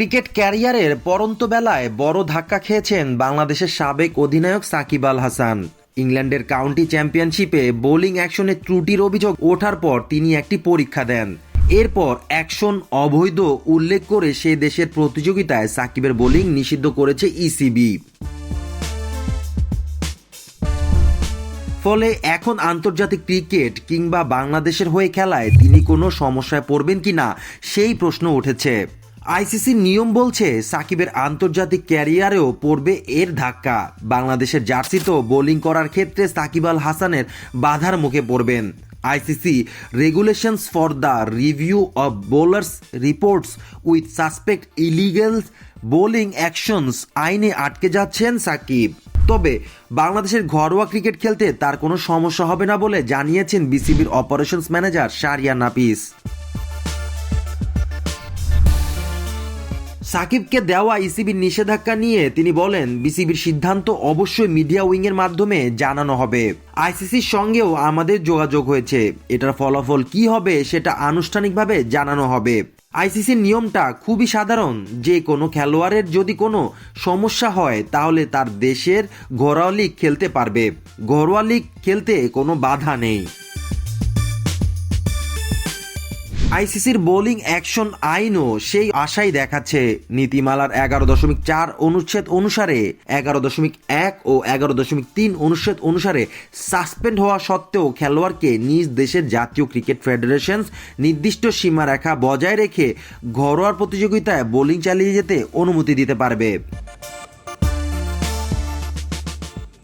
Cricket ক্যারিয়ারের পরন্ত বেলায় বড় ধাক্কা খেয়েছেন বাংলাদেশের সাবেক অধিনায়ক সাকিব আল হাসান। ইংল্যান্ডের কাউন্টি চ্যাম্পিয়নশিপে বোলিং অ্যাকশনে ত্রুটির অভিযোগ ওঠার পর তিনি একটি পরীক্ষা দেন। এরপর অ্যাকশন অবৈধ উল্লেখ করে সে দেশের প্রতিযোগিতায় সাকিবের বোলিং নিষিদ্ধ করেছে ইসিবি। ফলে এখন আন্তর্জাতিক ক্রিকেট কিংবা বাংলাদেশের হয়ে খেলায় তিনি কোনো সমস্যায় পড়বেন কিনা, সেই প্রশ্ন উঠেছে। আইসিসির নিয়ম বলছে, সাকিবের আন্তর্জাতিক ক্যারিয়ারেও পড়বে এর ধাক্কা। বাংলাদেশের জার্সিতেও বোলিং করার ক্ষেত্রে সাকিব আল হাসানের বাধার মুখে পড়বেন। ICC regulations for the review of bowlers reports with suspect illegals bowling actions আইনে আটকে যাচ্ছেন সাকিব। তবে বাংলাদেশের ঘরোয়া ক্রিকেট খেলতে তার কোনো সমস্যা হবে না বলে জানিয়েছেন বিসিবির অপারেশনস ম্যানেজার শারিয়া নাপিস। সাকিবকে দেওয়া ইসিবির নিষেধাজ্ঞা নিয়ে তিনি বলেন, বিসিবির সিদ্ধান্ত অবশ্যই মিডিয়া উইং এর মাধ্যমে জানানো হবে। আইসিসির সঙ্গেও আমাদের যোগাযোগ হয়েছে। এটার ফলাফল কি হবে সেটা আনুষ্ঠানিকভাবে জানানো হবে। আইসিসির নিয়মটা খুবই সাধারণ। যে কোনো খেলোয়াড়ের যদি কোনো সমস্যা হয়, তাহলে তার দেশের ঘরোয়া লিগ খেলতে পারবে। ঘরোয়া লিগ খেলতে কোনো বাধা নেই। আইসিসির বোলিং অ্যাকশন আইনও সেই আশাই দেখাচ্ছে। নীতিমালার এগারো দশমিক চার অনুচ্ছেদ অনুসারে, এগারো দশমিক এক ও এগারো দশমিক তিন অনুচ্ছেদ অনুসারে সাসপেন্ড হওয়া সত্ত্বেও খেলোয়াড়কে নিজ দেশের জাতীয় ক্রিকেট ফেডারেশন নির্দিষ্ট সীমারেখা বজায় রেখে ঘরোয়া প্রতিযোগিতায় বোলিং চালিয়ে যেতে অনুমতি দিতে পারবে।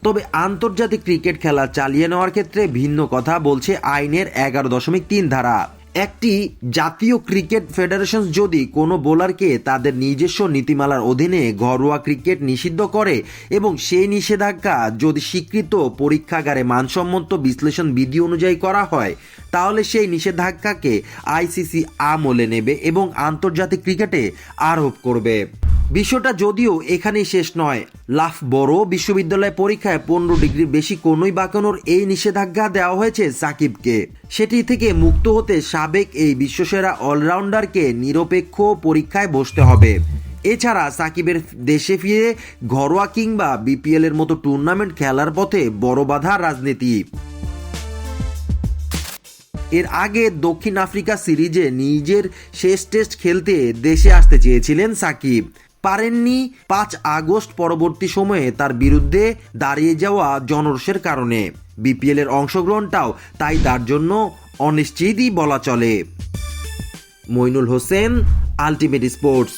তবে আন্তর্জাতিক ক্রিকেট খেলা চালিয়ে নেওয়ার ক্ষেত্রে ভিন্ন কথা বলছে আইনের এগারো দশমিক তিন ধারা। একটি জাতীয় ক্রিকেট ফেডারেশন যদি কোনো বোলারকে তাদের নিজস্ব নীতিমালার অধীনে ঘরোয়া ক্রিকেট নিষিদ্ধ করে এবং সেই নিষেধাজ্ঞা যদি স্বীকৃত পরীক্ষাগারে মানসম্মত বিশ্লেষণ বিধি অনুযায়ী করা হয়, তাহলে সেই নিষেধাজ্ঞাকে আইসিসি আমলে নেবে এবং আন্তর্জাতিক ক্রিকেটে আরোপ করবে। বিষয়টা যদিও এখানেই শেষ নয়। লাফ বড় বিশ্ববিদ্যালয় পরীক্ষায় পনেরো ডিগ্রির বেশি কোনোই বাঁকানোর এই নিষেধাজ্ঞা দেওয়া হয়েছে সাকিবকে। সেটি থেকে মুক্ত হতে সাবেক এই বিশ্বসেরা অলরাউন্ডারকে নিরপেক্ষ পরীক্ষায় বসতে হবে। এছাড়া সাকিবের দেশে ফিরে ঘরোয়া কিংবা বিপিএল এর মতো টুর্নামেন্ট খেলার পথে বড় বাধা রাজনীতি। এর আগে দক্ষিণ আফ্রিকা সিরিজে নিজের শেষ টেস্ট খেলতে দেশে আসতে চেয়েছিলেন সাকিব। পারেননি পাঁচ আগস্ট পরবর্তী সময়ে তার বিরুদ্ধে দাঁড়িয়ে যাওয়া জনরোষের কারণে। বিপিএল এর অংশগ্রহণটাও তাই তার জন্য অনিশ্চিতই বলা চলে। Moinul Hossain, ultimate sports.